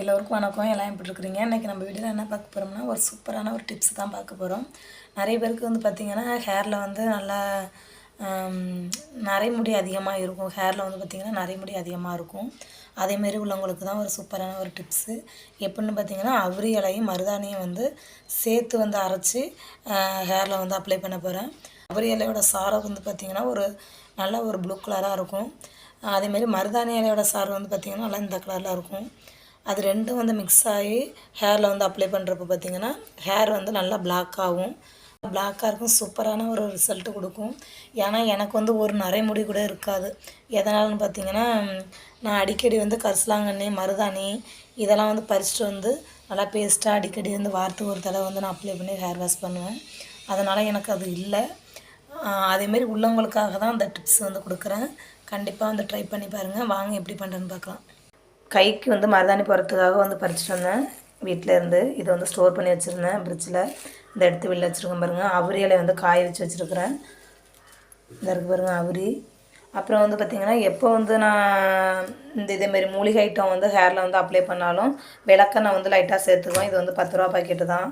எல்லோருக்கும் வணக்கம். எல்லாம் எப்படி இருக்கிறீங்க? இன்றைக்கி நம்ம வீடியோவில் என்ன பார்க்க போகிறோம்னா ஒரு சூப்பரான ஒரு டிப்ஸ் தான் பார்க்க போகிறோம் நிறைய பேருக்கு வந்து பார்த்திங்கன்னா ஹேரில் வந்து நல்லா நரைமுடி அதிகமாக இருக்கும். ஹேரில் வந்து பார்த்திங்கன்னா நரைமுடி அதிகமாக இருக்கும். அதேமாரி உள்ளவங்களுக்கு தான் ஒரு சூப்பரான ஒரு டிப்ஸு எப்படின்னு பார்த்திங்கன்னா அவரி இலையும் மருதாணியும் வந்து சேர்த்து வந்து அரைச்சி ஹேரில் வந்து அப்ளை பண்ண போகிறேன் அவரி இலையோட சாரை வந்து பார்த்திங்கன்னா ஒரு நல்ல ஒரு ப்ளூ கலராக இருக்கும். அதேமாரி மருதாணி இலையோட சாறு வந்து பார்த்திங்கன்னா நல்லா இந்த கலரில் இருக்கும். அது ரெண்டும் வந்து மிக்ஸ் ஆகி ஹேரில் வந்து அப்ளை பண்ணுறப்ப பார்த்திங்கன்னா ஹேர் வந்து நல்லா black ஆகும். பிளாக்காக இருக்கும் சூப்பரான ஒரு ரிசல்ட்டு கொடுக்கும். ஏன்னா எனக்கு வந்து ஒரு நரைமுடி கூட இருக்காது. எதனாலன்னு பார்த்தீங்கன்னா நான் அடிக்கடி வந்து கரிசலாங்கண்ணி மருதாணி இதெல்லாம் வந்து பறிச்சுட்டு வந்து நல்லா பேஸ்ட்டாக அடிக்கடி வந்து வாரத்துக்கு ஒரு தடவை வந்து நான் அப்ளை பண்ணி ஹேர் வாஷ் பண்ணுவேன். அதனால் எனக்கு அது இல்லை. அதேமாரி உள்ளவங்களுக்காக தான் அந்த டிப்ஸ் வந்து கொடுக்குறேன். கண்டிப்பாக வந்து ட்ரை பண்ணி பாருங்கள் வாங்க எப்படி பண்ணுறேன்னு பார்க்கலாம் கைக்கு வந்து மருதாணி போகிறதுக்காக வந்து பறிச்சுட்டு வந்தேன். வீட்டில் இருந்து இதை வந்து ஸ்டோர் பண்ணி வச்சுருந்தேன். ஃப்ரிட்ஜில் இந்த எடுத்து வெளில வச்சுருக்கேன் பாருங்கள் அவுரி இலையை வந்து காய வச்சு வச்சுருக்கிறேன். இந்த இருக்கு பாருங்கள் அவரி. அப்புறம் வந்து பார்த்திங்கன்னா எப்போ வந்து நான் இந்த இதேமாரி மூலிகை ஐட்டம் வந்து ஹேரில் வந்து அப்ளை பண்ணாலும் விளக்கெண்ணெய் வந்து லைட்டாக சேர்த்துக்குவேன். இது வந்து பத்து ரூபா பாக்கெட்டு தான்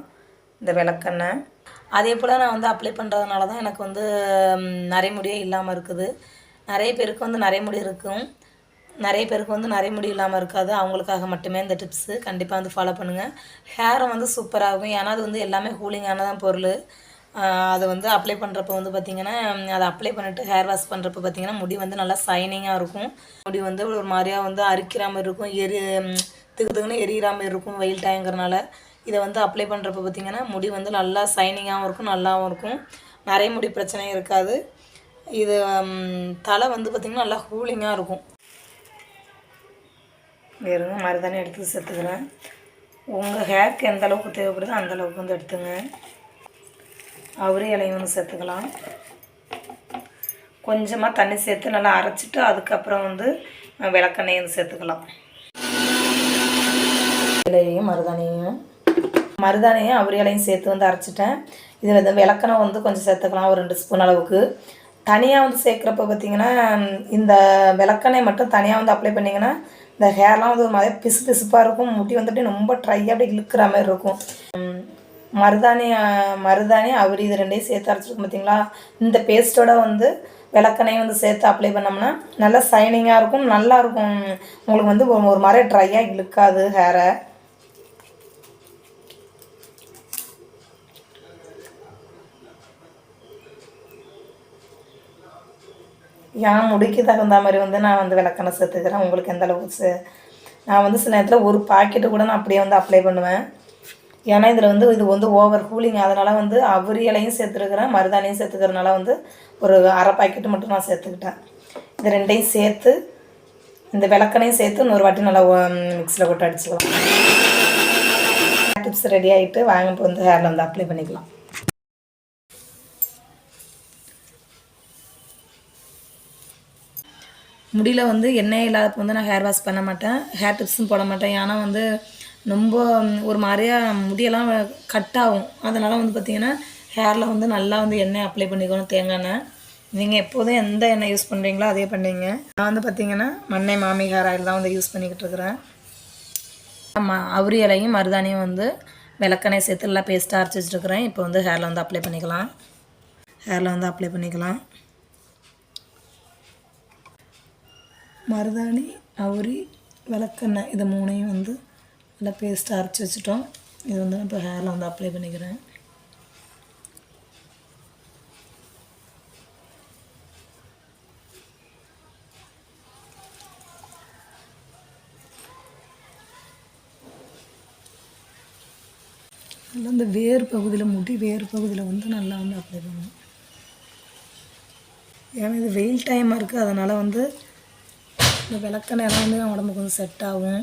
இந்த விளக்கெண்ணெய் அதே போல் நான் வந்து அப்ளை பண்ணுறதுனால தான் எனக்கு வந்து நிறைய முடியே இல்லாமல் இருக்குது. நிறைய பேருக்கு வந்து நிறைய முடி இருக்கும். நிறைய பேருக்கு வந்து நிறைய முடி இல்லாமல் இருக்காது. அவங்களுக்காக மட்டுமே இந்த டிப்ஸு கண்டிப்பாக வந்து ஃபாலோ பண்ணுங்கள் ஹேரை வந்து சூப்பராகும் ஏன்னா அது வந்து எல்லாமே கூலிங்கான தான் பொருள். அதை அது வந்து அப்ளை பண்ணுறப்ப வந்து பார்த்திங்கன்னா அதை அப்ளை பண்ணிவிட்டு ஹேர் வாஷ் பண்ணுறப்ப பார்த்திங்கன்னா முடி வந்து நல்லா சைனிங்காக இருக்கும். முடி வந்து ஒரு மாதிரியாக வந்து அரிக்கிற மாதிரி இருக்கும். எரி ம், திகு எரியிற மாதிரி இருக்கும் வெயில் டைங்கிறனால இதை வந்து அப்ளை பண்ணுறப்ப பார்த்திங்கன்னா முடி வந்து நல்லா சைனிங்காகவும் இருக்கும் நல்லாவும் இருக்கும். நிறைய முடி பிரச்சனையும் இருக்காது. இது தலை வந்து பார்த்திங்கன்னா நல்லா கூலிங்காக இருக்கும். வெறும் மருதாணி எடுத்து சேர்த்துக்கிறேன். உங்கள் ஹேருக்கு எந்த அளவுக்கு தேவைப்படுதோ அந்த அளவுக்கு வந்து எடுத்துங்க. அவரி இலையும் வந்து சேர்த்துக்கலாம். கொஞ்சமாக தண்ணி சேர்த்து நல்லா அரைச்சிட்டு அதுக்கப்புறம் வந்து விளக்கெண்ணையும் விளக்கெண்ணெய் வந்து சேர்த்துக்கலாம். இலையையும் மருதாணியையும். மருதாணியும் அவரி இலையும் சேர்த்து வந்து அரைச்சிட்டேன். இதில் வந்து விளக்கெண்ணெய் வந்து கொஞ்சம் சேர்த்துக்கலாம் ஒரு ரெண்டு ஸ்பூன் அளவுக்கு. தனியாக வந்து சேர்க்குறப்ப பார்த்தீங்கன்னா இந்த விளக்கெண்ணெய் மட்டும் தனியாக வந்து அப்ளை பண்ணிங்கன்னா இந்த ஹேர்லாம் வந்து ஒரு மாதிரி பிசு பிசுப்பாக இருக்கும். முட்டி வந்துட்டு ரொம்ப ட்ரையாக அப்படியே இழுக்கிற மாதிரி இருக்கும். மருதாணி மருதாணி அவரி இது ரெண்டையும் சேர்த்து அரைச்சிருக்கும் பார்த்தீங்களா இந்த பேஸ்ட்டோட வந்து விளக்கணையும் வந்து சேர்த்து அப்ளை பண்ணோம்னா நல்லா சைனிங்காக இருக்கும். நல்லாயிருக்கும் உங்களுக்கு வந்து ஒரு ஒரு மாதிரி ட்ரையாக இழுக்காது ஹேரை என் முடிக்கு தகுந்த மாதிரி வந்து நான் வந்து விளக்கெண்ணெய் சேர்த்துக்கிறேன். உங்களுக்கு எந்த அளவுக்கு சே- நான் வந்து சில நேரத்தில் ஒரு பாக்கெட்டு கூட நான் அப்படியே வந்து அப்ளை பண்ணுவேன். ஏன்னா இதில் வந்து இது வந்து ஓவர் கூலிங் அதனால் வந்து அவரியலையும் சேர்த்துருக்குறேன் மருதாணியும் சேர்த்துக்கிறதுனால வந்து ஒரு அரை பாக்கெட்டு மட்டும் நான் சேர்த்துக்கிட்டேன். இது ரெண்டையும் சேர்த்து இந்த விளக்கனையும் சேர்த்து இன்னொரு வாட்டி நல்லா மிக்ஸியில் போட்டு அடிச்சுக்கலாம். டிப்ஸ் ரெடி ஆகிட்டு வாங்கிட்டு வந்து ஹேரில் வந்து அப்ளை பண்ணிக்கலாம். முடியல வந்து எண்ணெய் இல்லாதப்போ வந்து நான் ஹேர் வாஷ் பண்ண மாட்டேன். ஹேர் டிப்ஸும் போட மாட்டேன். ஏன்னா வந்து ரொம்ப ஒரு மாதிரியா முடியெல்லாம் கட் ஆகும். அதனால் வந்து பார்த்திங்கன்னா ஹேரில் வந்து நல்லா வந்து எண்ணெய் அப்ளை பண்ணிக்கணும் தேங்காய் எண்ணெய் நீங்கள் எப்போதும் எந்த எண்ணெய் யூஸ் பண்ணுறீங்களோ அதே பண்ணுறீங்க நான் வந்து பார்த்திங்கன்னா மண்ணை மாமி ஹேர் ஆயில் தான் வந்து யூஸ் பண்ணிக்கிட்டு இருக்கிறேன். ஆமாம் அவரி இலையும் மருதாணியும் வந்து விளக்கெண்ணெய் சேர்த்து எல்லாம் பேஸ்ட்டாக அரைச்சி வச்சுருக்கிறேன். இப்போ வந்து ஹேரில் வந்து அப்ளை பண்ணிக்கலாம். ஹேரில் வந்து அப்ளை பண்ணிக்கலாம். மருதாணி அவுரி விளக்கெண்ணெய் இது மூணையும் வந்து நல்லா பேஸ்ட்டாக அரைச்சி வச்சுட்டோம். இது வந்து நான் இப்போ ஹேரில் வந்து அப்ளை பண்ணிக்கிறேன். நல்லா இந்த வேர் பகுதியில் முடி வேர் பகுதியில் வந்து நல்லா வந்து அப்ளை பண்ணணும். ஏன்னா இது வெயில் டைமாக இருக்குது அதனால் வந்து இந்த விளக்கெண்ணெய்லாம் வந்து என் உடம்புக்கு வந்து செட் ஆகும்.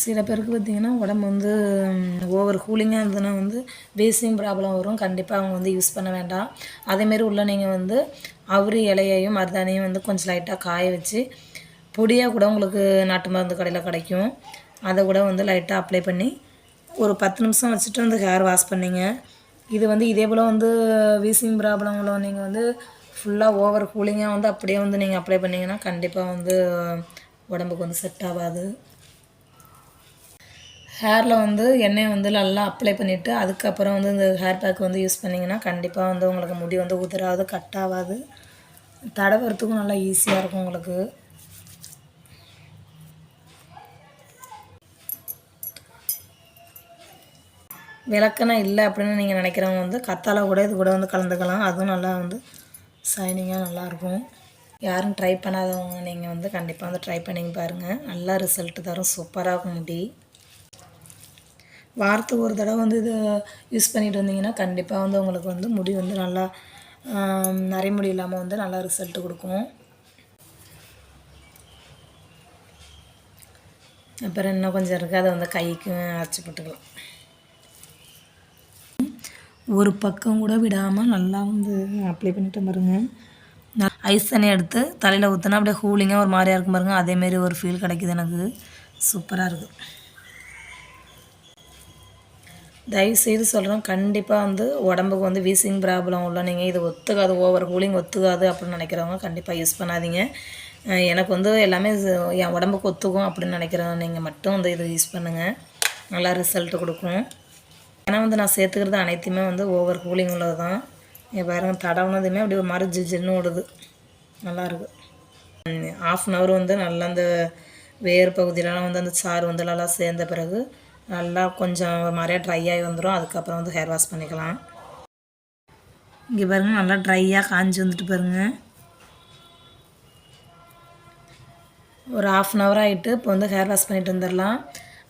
சில பேருக்கு பார்த்திங்கன்னா உடம்பு வந்து ஓவர் கூலிங்காக இருந்ததுன்னா வந்து வேஸ்டிங் ப்ராப்ளம் வரும். கண்டிப்பாக அவங்க வந்து யூஸ் பண்ண வேண்டாம். அதேமாரி உள்ள நீங்கள் வந்து அவரி இலையையும் மருதானையும் வந்து கொஞ்சம் லைட்டாக காய வச்சு பொடியாக கூட உங்களுக்கு நாட்டு மருந்து கடையில் கிடைக்கும். அதை கூட வந்து லைட்டாக அப்ளை பண்ணி ஒரு பத்து நிமிஷம் வச்சுட்டு வந்து ஹேர் வாஷ் பண்ணிங்க. இது வந்து இதே போல் வந்து வீசிங் ப்ராப்ளம் உள்ள நீங்கள் வந்து ஃபுல்லாக ஓவர் கூலிங்காக வந்து அப்படியே வந்து நீங்கள் அப்ளை பண்ணிங்கன்னா கண்டிப்பாக வந்து உடம்புக்கு வந்து செட் ஆகாது. ஹேரில் வந்து எண்ணெய் வந்து நல்லா அப்ளை பண்ணிவிட்டு அதுக்கப்புறம் வந்து இந்த ஹேர் பேக் வந்து யூஸ் பண்ணிங்கன்னா கண்டிப்பாக வந்து உங்களுக்கு முடி வந்து உதிராது கட் ஆகாது. தடவுறதுக்கும் நல்லா ஈஸியாக இருக்கும் உங்களுக்கு. விளக்கணம் இல்லை அப்படின்னு நீங்கள் நினைக்கிறவங்க வந்து கத்தாழை கூட இது கூட வந்து கலந்துக்கலாம். அதுவும் நல்லா வந்து ஷைனிங்காக நல்லாயிருக்கும் யாரும் ட்ரை பண்ணாதவங்க நீங்கள் வந்து கண்டிப்பாக வந்து ட்ரை பண்ணி பாருங்கள் நல்லா ரிசல்ட்டு தரும். சூப்பராக இருக்கும் முடி. வாரத்துக்கு ஒரு தடவை வந்து இது யூஸ் பண்ணிட்டு வந்தீங்கன்னா கண்டிப்பாக வந்து உங்களுக்கு வந்து முடி வந்து நல்லா நரைமுடி இல்லாமல் வந்து நல்லா ரிசல்ட்டு கொடுக்கும். அப்புறம் இன்னும் கொஞ்சம் இருக்குது அதை வந்து கைக்கு அரைச்சி போட்டுக்கலாம். ஒரு பக்கம் கூட விடாமல் நல்லா வந்து அப்ளை பண்ணிட்டு பாருங்க. ஐஸ் தண்ணி எடுத்து தலையில் ஊற்றினா அப்படியே கூலிங்காக ஒரு மாதிரியாக இருக்கும் பாருங்கள் அதேமாரி ஒரு ஃபீல் கிடைக்குது எனக்கு. சூப்பராக இருக்குது தயவுசெய்து சொல்கிறேன் கண்டிப்பாக வந்து உடம்புக்கு வந்து வீசிங் ப்ராப்ளம் உள்ள நீங்கள் இது ஒத்துக்காது ஓவர் கூலிங் ஒத்துக்காது அப்படின்னு நினைக்கிறவங்க கண்டிப்பாக யூஸ் பண்ணாதீங்க. எனக்கு வந்து எல்லாமே என் உடம்புக்கு ஒத்துக்கும் அப்படின்னு நினைக்கிறவங்க நீங்கள் மட்டும் வந்து இதை யூஸ் பண்ணுங்கள் நல்லா ரிசல்ட் கொடுக்கும். ஏன்னா வந்து நான் சேர்த்துக்கிறது அனைத்துமே வந்து ஓவர் கூலிங் உள்ளது தான் இங்கே பாருங்கள் தடவுனதுமே அப்படி ஒரு மாதிரி ஜிஜின்னு ஓடுது. நல்லாயிருக்கு ஆஃப் அன் ஹவர் வந்து நல்லா அந்த வேர் பகுதியிலலாம் வந்து அந்த சாறு வந்து நல்லா சேர்ந்த பிறகு நல்லா கொஞ்சம் ஒரு மாதிரியாக ட்ரை ஆகி வந்துடும் அதுக்கப்புறம் வந்து ஹேர் வாஷ் பண்ணிக்கலாம். இங்கே பாருங்கள் நல்லா ட்ரையாக காஞ்சி வந்துட்டு பாருங்கள் ஒரு ஆஃப் அன் ஹவர் ஆகிட்டு இப்போ வந்து ஹேர் வாஷ் பண்ணிட்டு வந்துடலாம்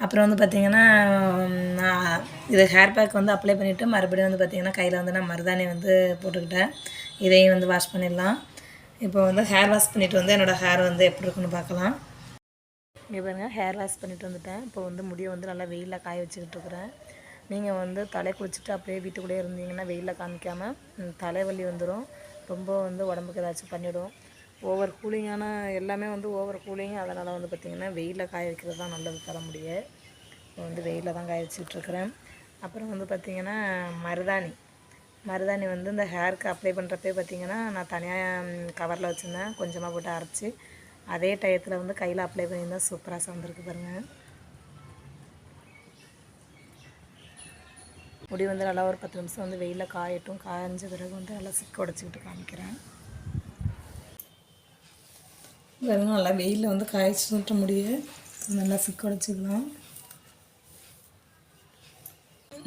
அப்புறம் வந்து பார்த்திங்கன்னா இது ஹேர் பேக் வந்து அப்ளை பண்ணிவிட்டு மறுபடியும் வந்து பார்த்திங்கன்னா கையில் வந்து நான் மருதாணி வந்து போட்டுக்கிட்டேன். இதையும் வந்து வாஷ் பண்ணிடலாம். இப்போ வந்து ஹேர் வாஷ் பண்ணிவிட்டு வந்து என்னோடய ஹேர் வந்து எப்படி இருக்குன்னு பார்க்கலாம். இங்கே பாருங்கள் ஹேர் வாஷ் பண்ணிட்டு வந்துட்டேன். இப்போ வந்து முடியை வந்து நல்லா வெயிலில் காய வச்சுக்கிட்டு இருக்கிறேன். நீங்கள் வந்து தலை குளிச்சுட்டு அப்படியே வீட்டுக்குள்ளே இருந்தீங்கன்னா வெயிலில் காமிக்காமல் தலைவலி வந்துடும் ரொம்ப வந்து உடம்புக்கு ஏதாச்சும் பண்ணிவிடும் ஓவர் கூலிங்கான எல்லாமே வந்து ஓவர் கூலிங் அதனால் வந்து பார்த்திங்கன்னா வெயிலில் காய வைக்கிறது தான் நல்லது தர முடியும் இப்போ வந்து வெயிலில் தான் காய வச்சுட்ருக்குறேன் அப்புறம் வந்து பார்த்திங்கன்னா மருதாணி. மருதாணி வந்து இந்த ஹேருக்கு அப்ளை பண்ணுறப்பே பார்த்திங்கன்னா நான் தனியாக கவரில் வச்சுருந்தேன். கொஞ்சமாக போட்டு அரைச்சி அதே டயத்தில் வந்து கையில் அப்ளை பண்ணியிருந்தால் சூப்பராக சந்திருக்கு பாருங்கள் முடி வந்து நல்லா ஒரு பத்து நிமிஷம் வந்து வெயிலில் காயட்டும். காய்ஞ்ச பிறகு வந்து நல்லா சிக்க உடச்சிக்கிட்டு காமிக்கிறேன். வெறும் நல்லா வெயிலில் வந்து காய்ச்சி விட்ட முடிய நல்லா சிக்கடைச்சிக்கலாம்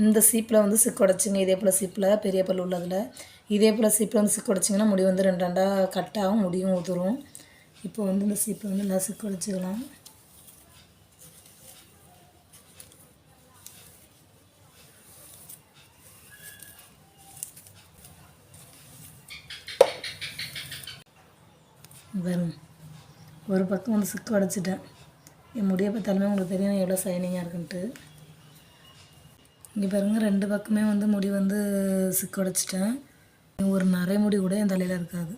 இந்த சீப்பில் வந்து சிக்கடைச்சிங்க இதே போல் சீப்பில் பெரிய பல் உள்ளதில். இதே போல் சீப்பில் வந்து சிக்கடைச்சிங்கன்னா முடி வந்து ரெண்டு ரெண்டாக கட்டாகும் முடியும் ஊதுரும் இப்போ வந்து இந்த சீப்பில் வந்து நல்லா வச்சுக்கலாம் வரும். ஒரு பக்கம் வந்து சிக்கு அடைச்சிட்டேன். என் முடியை பார்த்தாலுமே உங்களுக்கு தெரியும் எவ்வளோ சைனிங்காக இருக்குன்ட்டு. இங்கே பாருங்கள் ரெண்டு பக்கமே வந்து முடி வந்து சிக்கு அடைச்சிட்டேன். ஒரு நரைமுடி கூட என் தலையில் இருக்காது.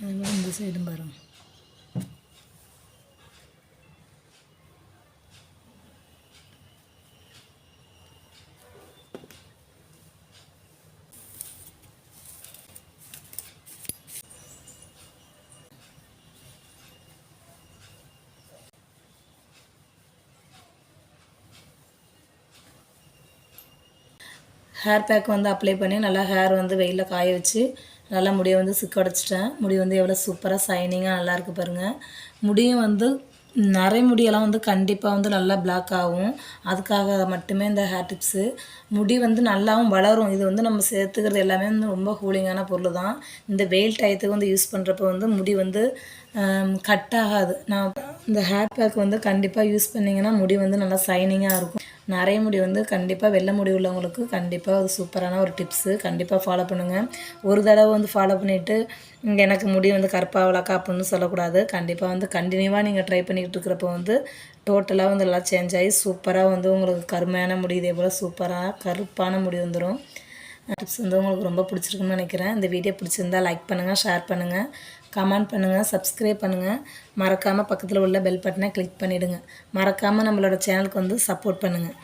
இந்த சைடும் பாருங்கள் ஹேர் பேக் வந்து அப்ளை பண்ணி நல்லா ஹேர் வந்து வெயிலில் காய வச்சு நல்லா முடியை வந்து சிக்க உடச்சிட்டேன் முடி வந்து எவ்வளோ சூப்பராக சைனிங்காக நல்லாயிருக்கு பாருங்கள் முடியும் வந்து நிறைய முடியெல்லாம் வந்து கண்டிப்பாக வந்து நல்லா பிளாக் ஆகும். அதுக்காக மட்டுமே இந்த ஹேர் டிப்ஸு முடி வந்து நல்லாவும் வளரும். இது வந்து நம்ம சேர்த்துக்கிறது எல்லாமே வந்து ரொம்ப கூலிங்கான பொருள் தான் இந்த வெயில் டயத்துக்கு வந்து யூஸ் பண்ணுறப்ப வந்து முடி வந்து கட் ஆகாது. நான் இந்த ஹேர் பேக் வந்து கண்டிப்பாக யூஸ் பண்ணிங்கன்னா முடி வந்து நல்லா சைனிங்காக இருக்கும். நிறைய முடி வந்து கண்டிப்பாக வெள்ளை முடி உள்ளவங்களுக்கு கண்டிப்பாக அது சூப்பரான ஒரு டிப்ஸு கண்டிப்பாக ஃபாலோ பண்ணுங்கள் ஒரு தடவை வந்து ஃபாலோ பண்ணிவிட்டு எனக்கு முடி வந்து கருப்பாகலக்கா அப்படின்னு சொல்லக்கூடாது. கண்டிப்பாக வந்து கண்டினியூவாக நீங்கள் ட்ரை பண்ணிக்கிட்டு இருக்கிறப்ப வந்து டோட்டலாக வந்து எல்லாம் சேஞ்ச் ஆகி சூப்பராக வந்து உங்களுக்கு கருமையான முடி இதே போல் சூப்பராக கருப்பான முடி வந்துடும் டிப்ஸ் வந்து உங்களுக்கு ரொம்ப பிடிச்சிருக்குன்னு நினைக்கிறேன். இந்த வீடியோ பிடிச்சிருந்தா லைக் பண்ணுங்கள் ஷேர் பண்ணுங்கள் கமெண்ட் பண்ணுங்கள் சப்ஸ்கிரைப் பண்ணுங்கள் மறக்காமல் பக்கத்தில் உள்ள பெல் பட்டனை கிளிக் பண்ணிவிடுங்க மறக்காமல் நம்மளோட சேனலுக்கு வந்து சப்போர்ட் பண்ணுங்கள்